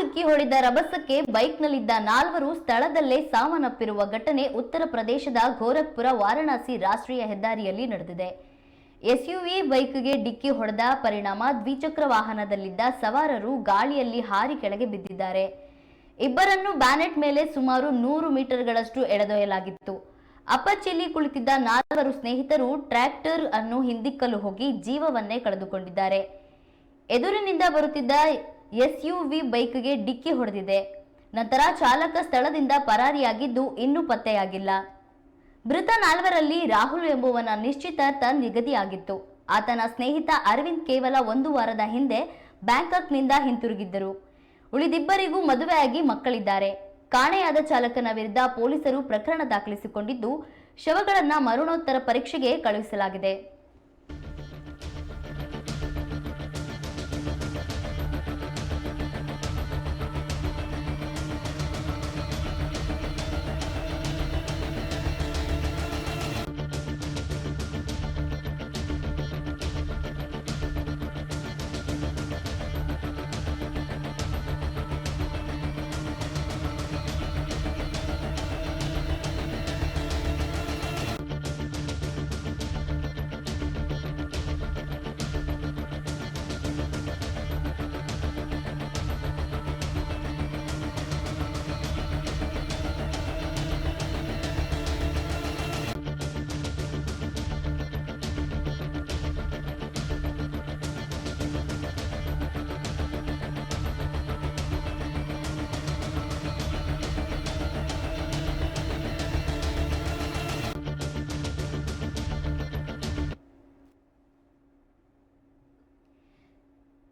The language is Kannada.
ಡಿಕ್ಕಿ ಹೊಡೆದ ರಭಸಕ್ಕೆ ಬೈಕ್ನಲ್ಲಿದ್ದ ನಾಲ್ವರು ಸ್ಥಳದಲ್ಲೇ ಸಾವನ್ನಪ್ಪಿರುವ ಘಟನೆ ಉತ್ತರ ಪ್ರದೇಶದ ಗೋರಖ್ಪುರ ವಾರಣಾಸಿ ರಾಷ್ಟ್ರೀಯ ಹೆದ್ದಾರಿಯಲ್ಲಿ ನಡೆದಿದೆ. ಎಸ್ಯುವಿ ಬೈಕ್ಗೆ ಡಿಕ್ಕಿ ಹೊಡೆದ ಪರಿಣಾಮ ದ್ವಿಚಕ್ರ ವಾಹನದಲ್ಲಿದ್ದ ಸವಾರರು ಗಾಳಿಯಲ್ಲಿ ಹಾರಿ ಕೆಳಗೆ ಬಿದ್ದಿದ್ದಾರೆ. ಇಬ್ಬರನ್ನು ಬ್ಯಾನೆಟ್ ಮೇಲೆ ಸುಮಾರು ನೂರು ಮೀಟರ್ಗಳಷ್ಟು ಎಳೆದೊಯ್ಯಲಾಗಿತ್ತು. ಅಪ್ಪಚ್ಚಿಲಿ ಕುಳಿತಿದ್ದ ನಾಲ್ವರು ಸ್ನೇಹಿತರು ಟ್ರ್ಯಾಕ್ಟರ್ ಅನ್ನು ಹಿಂದಿಕ್ಕಲು ಹೋಗಿ ಜೀವವನ್ನೇ ಕಳೆದುಕೊಂಡಿದ್ದಾರೆ. ಎದುರಿನಿಂದ ಬರುತ್ತಿದ್ದ ಎಸ್ಯುವಿ ಬೈಕ್ಗೆ ಡಿಕ್ಕಿ ಹೊಡೆದಿದೆ. ನಂತರ ಚಾಲಕ ಸ್ಥಳದಿಂದ ಪರಾರಿಯಾಗಿದ್ದು ಇನ್ನೂ ಪತ್ತೆಯಾಗಿಲ್ಲ. ಮೃತ ನಾಲ್ವರಲ್ಲಿ ರಾಹುಲ್ ಎಂಬುವನ ನಿಶ್ಚಿತಾರ್ಥ ನಿಗದಿಯಾಗಿತ್ತು. ಆತನ ಸ್ನೇಹಿತ ಅರವಿಂದ್ ಕೇವಲ ಒಂದು ವಾರದ ಹಿಂದೆ ಬ್ಯಾಂಕಾಕ್ನಿಂದ ಹಿಂತಿರುಗಿದ್ದರು. ಉಳಿದಿಬ್ಬರಿಗೂ ಮದುವೆಯಾಗಿ ಮಕ್ಕಳಿದ್ದಾರೆ. ಕಾಣೆಯಾದ ಚಾಲಕನ ವಿರುದ್ಧ ಪೊಲೀಸರು ಪ್ರಕರಣ ದಾಖಲಿಸಿಕೊಂಡಿದ್ದು, ಶವಗಳನ್ನು ಮರಣೋತ್ತರ ಪರೀಕ್ಷೆಗೆ ಕಳುಹಿಸಲಾಗಿದೆ.